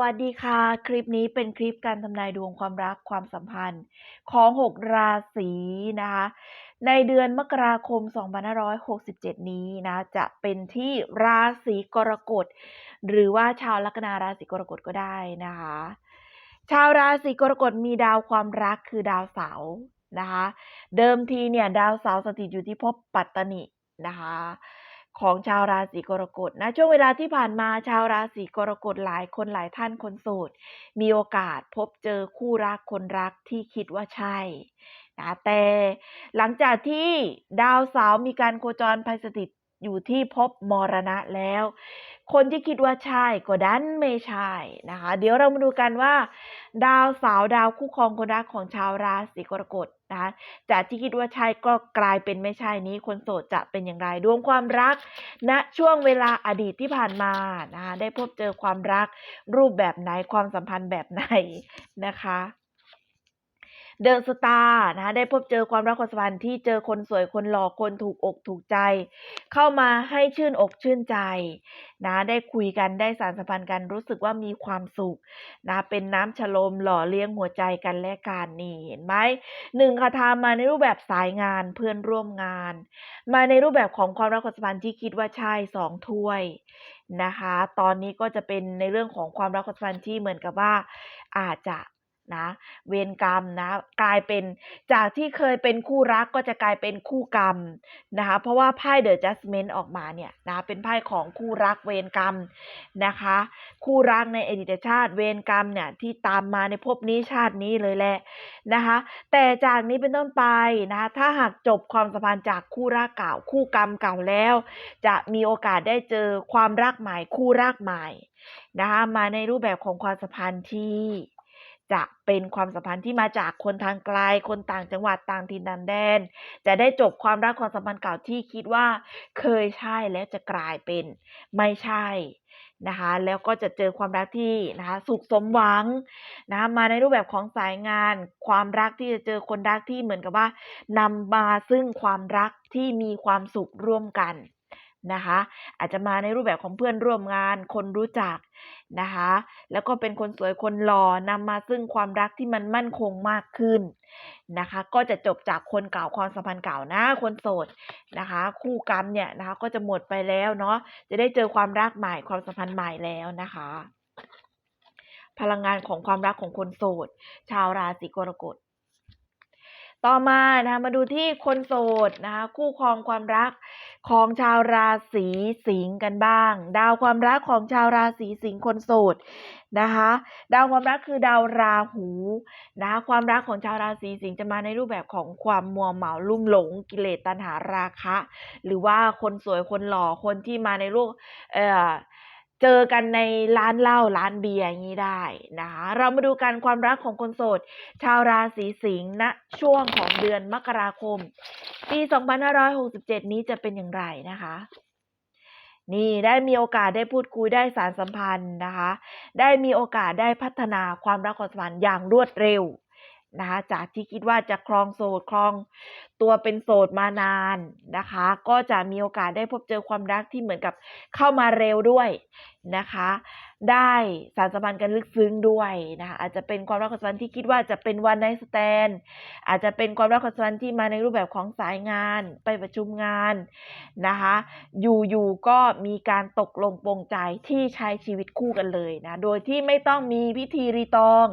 วัสดีค่ะ คลิปนี้เป็นคลิปการทำนายดวงความรักความสัมพันธ์ของ 6 ราศีนะคะ ในเดือนมกราคม 2567 นี้นะจะเป็นที่ราศีกรกฎ หรือว่าชาวลัคนาราศีกรกฎก็ได้นะคะ ชาวราศีกรกฎมีดาวความรักคือดาวเสาร์นะคะ เดิมทีเนี่ยดาวเสาร์สถิตอยู่ที่ภพปัตตนินะคะ ของชาวราศีกรกฎนะช่วงเวลาที่ผ่านมาชาวราศีกรกฎหลายคนหลายท่านคนโสดมีโอกาสพบเจอคู่รักคนรักที่คิดว่าใช่นะแต่หลังจากที่ดาวเสาร์มีการโคจรภัยสถิต อยู่ที่ภพมรณะแล้ว คนที่คิดว่าใช่ก็ดันไม่ใช่นะคะ เดี๋ยวเรามาดูกันว่า ดาวสาร์ดาวคู่ครองคนรักของชาวราศีกรกฎนะคะจากที่คิดว่าใช่ก็กลายเป็นไม่ใช่นี้ คนโสดจะเป็นอย่างไรดวงความรักณนะช่วงเวลาอดีตที่ผ่านมานะคะได้พบเจอความรักรูปแบบไหนความสัมพันธ์แบบไหนนะคะ เดอะสตาร์นะคะได้พบเจอความรักความสัมพันธ์ที่เจอคนสวยคนหล่อคนถูกอกถูกใจ เข้ามาให้ชื่นอกชื่นใจนะได้คุยกันได้สารสัมพันธ์กันรู้สึกว่ามีความสุขนะเป็นน้ำชโลมหล่อเลี้ยงหัวใจกันและกันนี่เห็นไหมหนึ่งคาถามาในรูปแบบสายงานเพื่อนร่วมงาน มาในรูปแบบของความรักความสัมพันธ์ที่คิดว่าใช่สองถ้วยนะคะ ตอนนี้ก็จะเป็นในเรื่องของความรักความสัมพันธ์ที่เหมือนกับว่าอาจจะ นะ เวรกรรมนะ กลายเป็นจากที่เคยเป็นคู่รักก็จะกลายเป็นคู่กรรมนะคะ เพราะว่าไพ่เดอะจัสเมนต์ออกมาเนี่ยนะเป็นไพ่ของคู่รักเวรกรรมนะคะ คู่รักในอดีตชาติเวรกรรมเนี่ยที่ตามมาในภพนี้ชาตินี้เลยแหละนะคะ แต่จากนี้เป็นต้นไปนะคะถ้าหากจบความสัมพันธ์จากคู่รักเก่าคู่กรรมเก่าแล้ว จะมีโอกาสได้เจอความรักใหม่ คู่รักใหม่นะคะมาในรูปแบบของความสัมพันธ์ที่ จะเป็นความสัมพันธ์ที่มาจากคนทางไกล คนต่างจังหวัดต่างถิ่นต่างแดน จะได้จบความรักความสัมพันธ์เก่าที่คิดว่า เคยใช่แล้วจะกลายเป็นไม่ใช่นะคะแล้วก็จะเจอความรักที่นะคะสุขสมหวังนะคะมาในรูปแบบของสายงาน ความรักที่จะเจอคนรักที่เหมือนกับว่านำมาซึ่งความรักที่มีความสุขร่วมกัน นะคะ อาจจะมาในรูปแบบของเพื่อนร่วมงานคนรู้จักนะคะ แล้วก็เป็นคนสวยคนหล่อนำมาซึ่งความรักที่มันมั่นคงมากขึ้นนะคะ ก็จะจบจากคนเก่าความสัมพันธ์เก่านะคนโสดนะคะ คู่กรรมเนี่ยนะคะ ก็จะหมดไปแล้วเนาะจะได้เจอความรักใหม่ความสัมพันธ์ใหม่แล้วนะคะ พลังงานของความรักของคนโสด ชาวราศีกรกฎ ต่อมานะมาดูที่คนโสดนะคะคู่ครองความรักของชาวราศีสิงห์กันบ้าง ดาวความรักของชาวราศีสิงห์คนโสดนะคะดาวความรักคือดาวราหูนะคะความรักของชาวราศีสิงห์จะมาในรูปแบบของความมัวเมาลุ่มหลงกิเลสตัณหาราคะ หรือว่าคนสวยคนหล่อคนที่มาในรูปเอ่อ เจอกันในร้านเหล้าร้านเบียร์อย่างนี้ได้นะคะเรามาดูกันความรักของคนโสด ชาวราศีสิงห์ณช่วงของเดือนมกราคม ปี 2567 นี้จะเป็นอย่างไรนะคะนี่ได้มีโอกาสได้พูดคุยได้สารสัมพันธ์นะคะ ได้มีโอกาสได้พัฒนาความรักความสัมพันธ์อย่างรวดเร็วนะคะจากที่คิดว่าจะครองโสดครอง ตัวเป็นโสดมานานนะคะ ก็จะมีโอกาสได้พบเจอความรักที่เหมือนกับเข้ามาเร็วด้วยนะคะ ได้สารสัมพันธ์กันลึกซึ้งด้วยนะคะอาจจะเป็นความรักความสัมพันธ์ที่คิดว่าจะเป็นวันไนสแตนอาจจะเป็นความรักความสัมพันธ์ที่มาในรูปแบบของสายงานไปประชุมงานนะคะอยู่ๆก็มีการตกลงปรงใจที่ใช้ชีวิตคู่กันเลยนะโดยที่ไม่ต้องมีพิธีรีตอง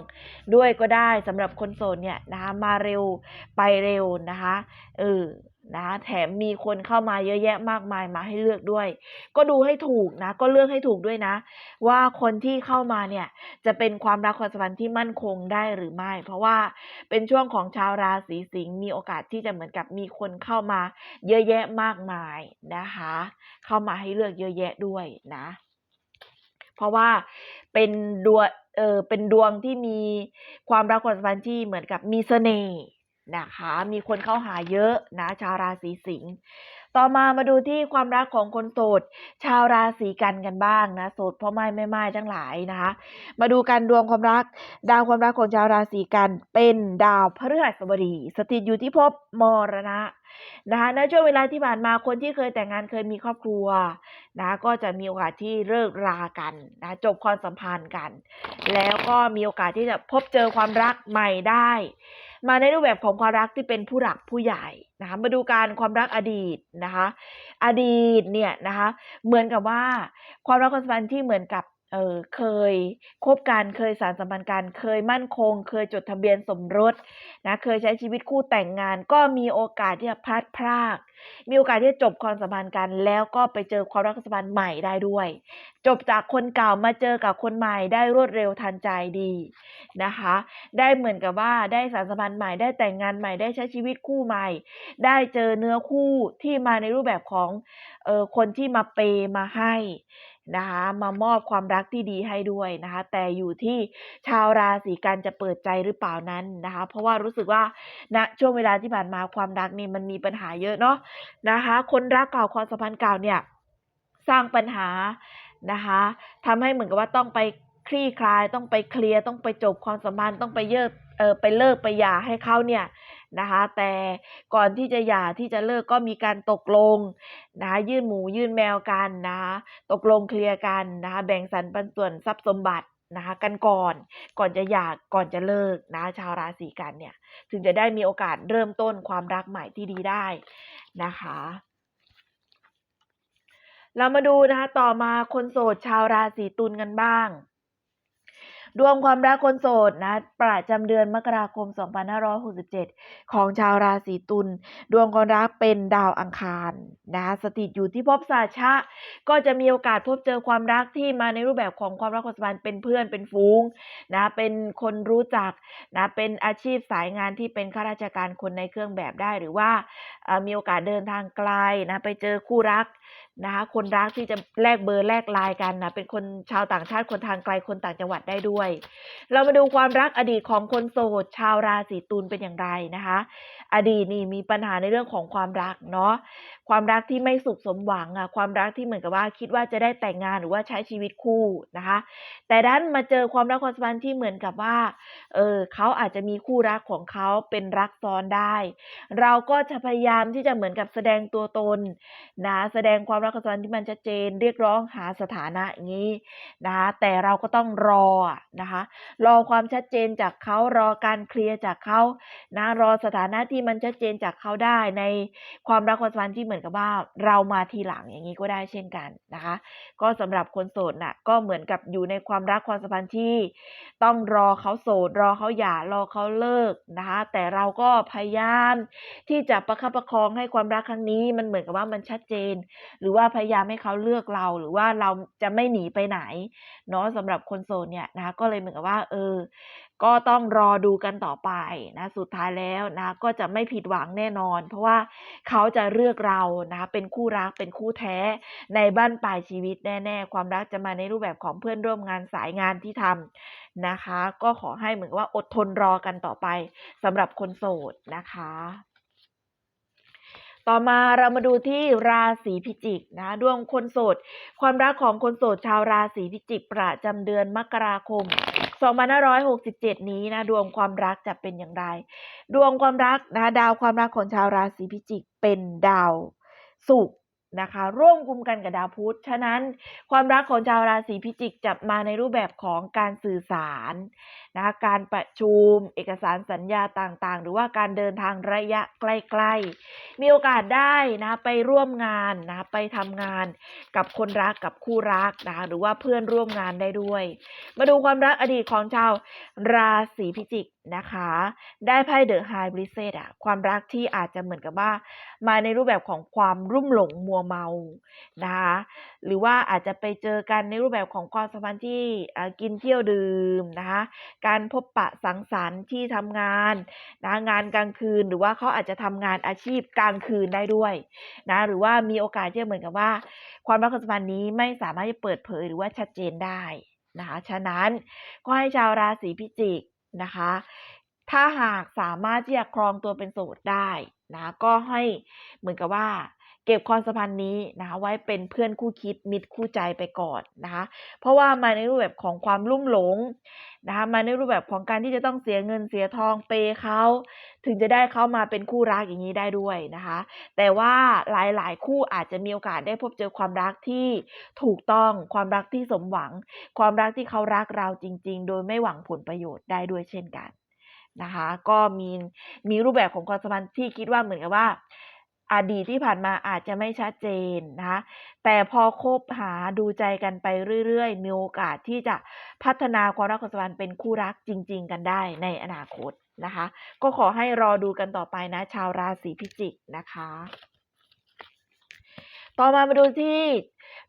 ด้วยก็ได้สำหรับคนโสดเนี่ยนะคะมาเร็วไปเร็วนะคะเออ นะคะแถมมีคนเข้ามาเยอะแยะมากมายมาให้เลือกด้วย ก็ดูให้ถูกนะ ก็เลือกให้ถูกด้วยนะ ว่าคนที่เข้ามาเนี่ยจะเป็นความรักความสัมพันธ์ที่มั่นคงได้หรือไม่ เพราะว่าเป็นช่วงของชาวราศีสิงห์มีโอกาสที่จะเหมือนกับมีคนเข้ามาเยอะแยะมากมายนะคะ เข้ามาให้เลือกเยอะแยะด้วยนะ เพราะว่าเป็นดวงเออเป็นดวงที่มีความรักความสัมพันธ์ที่เหมือนกับมีเสน่ห์ นะคะ มีคนเข้าหาเยอะนะชาวราศีสิงห์ต่อมามาดูที่ความรักของคนโสด ชาวราศีกันกันบ้างนะโสดพ่อไม้แม่ไม้ทั้งหลายนะคะ มาดูกันดวงความรัก ดาวความรักของชาวราศีกันเป็นดาวพฤหัสบดีสถิตอยู่ที่ภพมรณะนะคะในช่วงเวลาที่ผ่านมาคนที่เคยแต่งงานเคยมีครอบครัวนะก็จะมีโอกาสที่เลิกรากันนะจบความสัมพันธ์กัน แล้วก็มีโอกาสที่จะพบเจอความรักใหม่ได้ มาในรูปแบบของความรักที่เป็นผู้หลักผู้ใหญ่นะคะมาดูการความรักอดีตนะคะ อดีตเนี่ยนะคะเหมือนกับว่าความรักความสัมพันธ์ที่เหมือนกับ เออเคยคบกันเคยสารสัมพันธ์กันเคยมั่นคง เคยจดทะเบียนสมรสนะเคยใช้ชีวิตคู่แต่งงาน ก็มีโอกาสที่จะพลัดพรากมีโอกาสที่จะจบความสัมพันธ์กัน แล้วก็ไปเจอความรักสัมพันธ์ใหม่ได้ด้วย จบจากคนเก่ามาเจอกับคนใหม่ได้รวดเร็วทันใจดีนะคะ ได้เหมือนกับว่าได้สารสัมพันธ์ใหม่ได้แต่งงานใหม่ได้ใช้ชีวิตคู่ใหม่ ได้เจอเนื้อคู่ที่มาในรูปแบบของเออคนที่มาเปย์มาให้ นะคะมามอบความรักที่ดีให้ด้วยนะคะ แต่อยู่ที่ชาวราศีกันจะเปิดใจหรือเปล่านั้นนะคะ เพราะว่ารู้สึกว่าณช่วงเวลาที่ผ่านมาความรักนี่มันมีปัญหาเยอะเนาะนะคะ คนรักเก่าความสัมพันธ์เก่าเนี่ยสร้างปัญหานะคะทำให้เหมือนกับว่าต้องไปคลี่คลายต้องไปเคลียร์ต้องไปจบความสัมพันธ์ต้องไปเยิกเออไปเลิกไปหย่าให้เขาเนี่ย นะคะ แต่ก่อนที่จะหย่าที่จะเลิกก็มีการตกลงนะคะยื่นหมูยื่นแมวกันนะคะตกลงเคลียร์กันนะคะแบ่งสรรปันส่วนทรัพย์สมบัตินะคะกันก่อนก่อนจะหย่าก่อนจะเลิกนะชาวราศีกันเนี่ย ถึงจะได้มีโอกาสเริ่มต้นความรักใหม่ที่ดีได้นะคะ เรามาดูนะคะต่อมาคนโสดชาวราศีตุลกันบ้าง ดวงความรักคนโสดนะ ประจำเดือนมกราคม 2567 ของชาวราศีตุล ดวงความรักเป็นดาวอังคารนะคะสถิตอยู่ที่ภพสาชะ ก็จะมีโอกาสพบเจอความรักที่มาในรูปแบบของความรักความสัมพันธ์เป็นเพื่อนเป็นฟูงนะเป็นคนรู้จักนะเป็นอาชีพสายงานที่เป็นข้าราชการคนในเครื่องแบบได้หรือว่ามีโอกาสเดินทางไกลนะไปเจอคู่รัก นะคะคนรักที่จะแลกเบอร์แลกไลน์กันนะเป็นคนชาวต่างชาติคนทางไกลคนต่างจังหวัดได้ด้วย เรามาดูความรักอดีตของคนโสด ชาวราศีตุลเป็นอย่างไรนะคะ อดีตนี่มีปัญหาในเรื่องของความรักเนาะความรักที่ไม่สุขสมหวังอะความรักที่เหมือนกับว่าคิดว่าจะได้แต่งงานหรือว่าใช้ชีวิตคู่นะคะ แต่ด้านมาเจอความรักความสัมพันธ์ที่เหมือนกับว่าเออเขาอาจจะมีคู่รักของเขาเป็นรักซ้อนได้ เราก็จะพยายามที่จะเหมือนกับแสดงตัวตนนะแสดงความรักความสัมพันธ์ที่มันชัดเจนเรียกร้องหาสถานะอย่างนี้นะคะแต่เราก็ต้องรอนะคะรอความชัดเจนจากเขารอการเคลียร์จากเขานะรอสถานะที่มันชัดเจนจากเขาได้ในความรักความสัมพันธ์ที่เหมือนกับว่าเรามาทีหลังอย่างนี้ก็ได้เช่นกันนะคะ ก็สำหรับคนโสดน่ะก็เหมือนกับอยู่ในความรักความสัมพันธ์ที่ ต้องรอเขาโสด รอเขาหย่ารอเขาเลิกนะคะแต่เราก็พยายามที่จะประคับประคองให้ความรักครั้งนี้มันเหมือนกับว่ามันชัดเจน หรือว่าว่าพยายามให้เขาเลือกเรา หรือว่าเราจะไม่หนีไปไหน เนาะสำหรับคนโสดเนี่ยนะคะก็เลยเหมือนกับว่า เออ ก็ต้องรอดูกันต่อไปนะ สุดท้ายแล้วนะ ก็จะไม่ผิดหวังแน่นอน เพราะว่าเขาจะเลือกเรานะคะเป็นคู่รักเป็นคู่แท้ในบ้านปลายชีวิตแน่ ๆ ความรักจะมาในรูปแบบของเพื่อนร่วมงานสายงานที่ทำนะคะ ก็ขอให้เหมือนว่าอดทนรอกันต่อไปสำหรับคนโสดนะคะ ต่อมาเรามาดูที่ราศีพิจิกนะดวงคนโสด ความรักของคนโสดชาวราศีพิจิก ประจำเดือนมกราคม 2567 นี้นะดวงความรักจะเป็นอย่างไร ดวงความรักนะดาวความรักของชาวราศีพิจิกเป็นดาวสุข นะคะ ร่วมกลุ่มกันกับดาวพุธฉะนั้นความรักของชาวราศีพิจิกจะมาในรูปแบบของการสื่อสารนะคะการประชุม เอกสารสัญญาต่างๆ หรือว่าการเดินทางระยะใกล้ ๆ มีโอกาสได้นะไปร่วมงานนะไปทำงานกับคนรักกับคู่รักนะคะหรือว่าเพื่อนร่วมงานได้ด้วย มาดูความรักอดีตของชาวราศีพิจิก นะคะ ได้ไพ่เดอะไฮบริเซตอะความรักที่อาจจะเหมือนกับว่า มาในรูปแบบของความรุ่มหลงมัวเมานะคะหรือว่าอาจจะไปเจอกันในรูปแบบของความสัมพันธ์ที่กินเที่ยวดื่มนะคะการพบปะสังสรรค์ที่ทำงานนะงานกลางคืนหรือว่าเขาอาจจะทำงานอาชีพกลางคืนได้ด้วยนะหรือว่ามีโอกาสที่เหมือนกับว่า ความรักความสัมพันธ์นี้ไม่สามารถจะเปิดเผยหรือว่าชัดเจนได้นะคะฉะนั้นก็ให้ชาวราศีพิจิก นะคะ ถ้าหากสามารถที่จะครองตัวเป็นโสดได้นะ ก็ให้เหมือนกับว่า เก็บความสัมพันธ์นี้นะคะ ไว้เป็นเพื่อนคู่คิดมิตรคู่ใจไปก่อนนะคะ เพราะว่ามาในรูปแบบของความลุ่มหลงนะคะ มาในรูปแบบของการที่จะต้องเสียเงินเสียทองเปย์เขาถึงจะได้เขามาเป็นคู่รักอย่างนี้ได้ด้วยนะคะ แต่ว่าหลายๆ คู่อาจจะมีโอกาสได้พบเจอความรักที่ถูกต้องความรักที่สมหวัง ความรักที่เขารักเราจริง ๆ โดยไม่หวังผลประโยชน์ได้ด้วยเช่นกันนะคะ ก็มีมีรูปแบบของความสัมพันธ์ที่คิดว่าเหมือนกับว่า อดีตที่ผ่านมาอาจจะไม่ชัดเจนนะคะแต่พอคบหาดูใจกันไปเรื่อยๆ มีโอกาสที่จะพัฒนาความรักความสัมพันธ์เป็นคู่รักจริง ๆ กันได้ในอนาคตนะคะ ก็ขอให้รอดูกันต่อไปนะ ชาวราศีพิจิกนะคะ ต่อมามาดูที่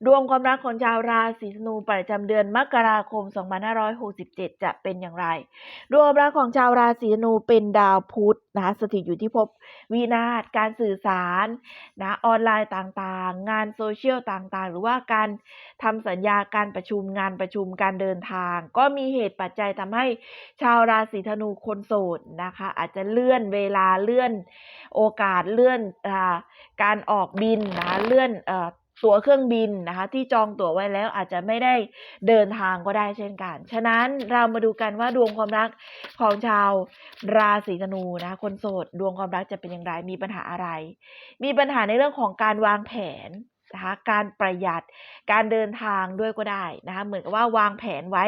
ดวงความรักของชาวราศีธนูประจำเดือนมกราคม 2567 จะเป็นอย่างไร ดวงความรักของชาวราศีธนูเป็นดาวพุธนะคะสถิตอยู่ที่ภพวินาศการสื่อสารนะออนไลน์ต่างๆ งานโซเชียลต่างๆ หรือว่าการทำสัญญาการประชุมงานประชุมการเดินทาง ก็มีเหตุปัจจัยทำให้ชาวราศีธนูคนโสดนะคะ อาจจะเลื่อนเวลาเลื่อนโอกาสเลื่อนอการออกบินนะเลื่อนอ ตั๋วเครื่องบินนะคะที่จองตั๋วไว้แล้วอาจจะไม่ได้เดินทางก็ได้เช่นกัน ฉะนั้นเรามาดูกันว่าดวงความรักของชาวราศีธนูนะคะคนโสดดวงความรักจะเป็นอย่างไรมีปัญหาอะไร มีปัญหาในเรื่องของการวางแผนนะคะการประหยัดการเดินทางด้วยก็ได้นะคะเหมือนกับว่าวางแผนไว้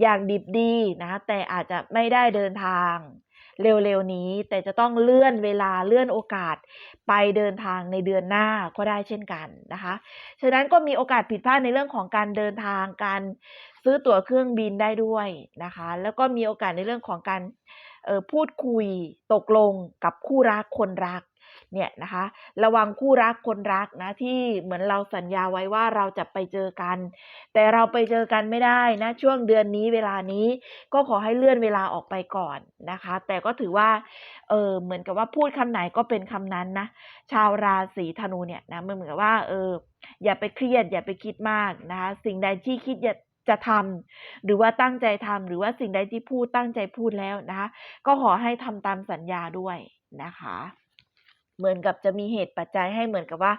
อย่างดิบดีนะคะแต่อาจจะไม่ได้เดินทาง เร็วๆนี้ แต่จะต้องเลื่อนเวลาเลื่อนโอกาสไปเดินทางในเดือนหน้าก็ได้เช่นกันนะคะฉะนั้นก็มีโอกาสผิดพลาดในเรื่องของการเดินทางการซื้อตั๋วเครื่องบินได้ด้วยนะคะ แล้วก็มีโอกาสในเรื่องของการออพูดคุยตกลงกับคู่รักคนรัก เนี่ยนะคะ ระวังคู่รักคนรักนะที่เหมือนเราสัญญาไว้ว่าเราจะไปเจอกัน แต่เราไปเจอกันไม่ได้นะช่วงเดือนนี้เวลานี้ก็ขอให้เลื่อนเวลาออกไปก่อนนะคะ แต่ก็ถือว่าเออเหมือนกับว่าพูดคำไหนก็เป็นคำนั้นนะชาวราศีธนูเนี่ยนะมันเหมือนกับว่าเอออย่าไปเครียด อย่าไปคิดมากนะคะสิ่งใดที่คิดอย่าจะทำหรือว่าตั้งใจทำหรือว่าสิ่งใดที่พูดตั้งใจพูดแล้วนะคะ ก็ขอให้ทำตามสัญญาด้วยนะคะ เหมือนกับจะมีเหตุปัจจัยให้เหมือนกับว่า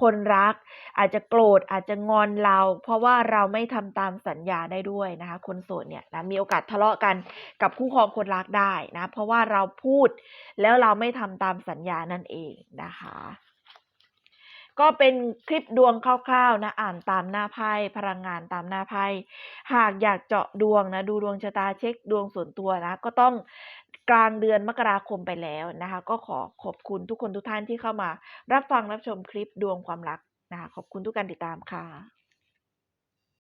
คนรักอาจจะโกรธอาจจะงอนเรา เพราะว่าเราไม่ทำตามสัญญาได้ด้วยนะคะ คนโสดเนี่ยนะมีโอกาสทะเลาะกันกับคู่ครองคนรักได้นะเพราะว่าเราพูดแล้วเราไม่ทำตามสัญญานั่นเองนะคะก็เป็นคลิปดวงคร่าวๆนะอ่านตามหน้าไพ่พลังงานตามหน้าไพ่หากอยากเจาะดวงนะดูดวงชะตาเช็คดวงส่วนตัวนะ ก็ต้อง กลางเดือนมกราคมไปแล้วนะคะ ก็ขอขอบคุณทุกคนทุกท่านที่เข้ามา รับฟังรับชมคลิปดวงความรักนะคะขอบคุณทุกการติดตามค่ะ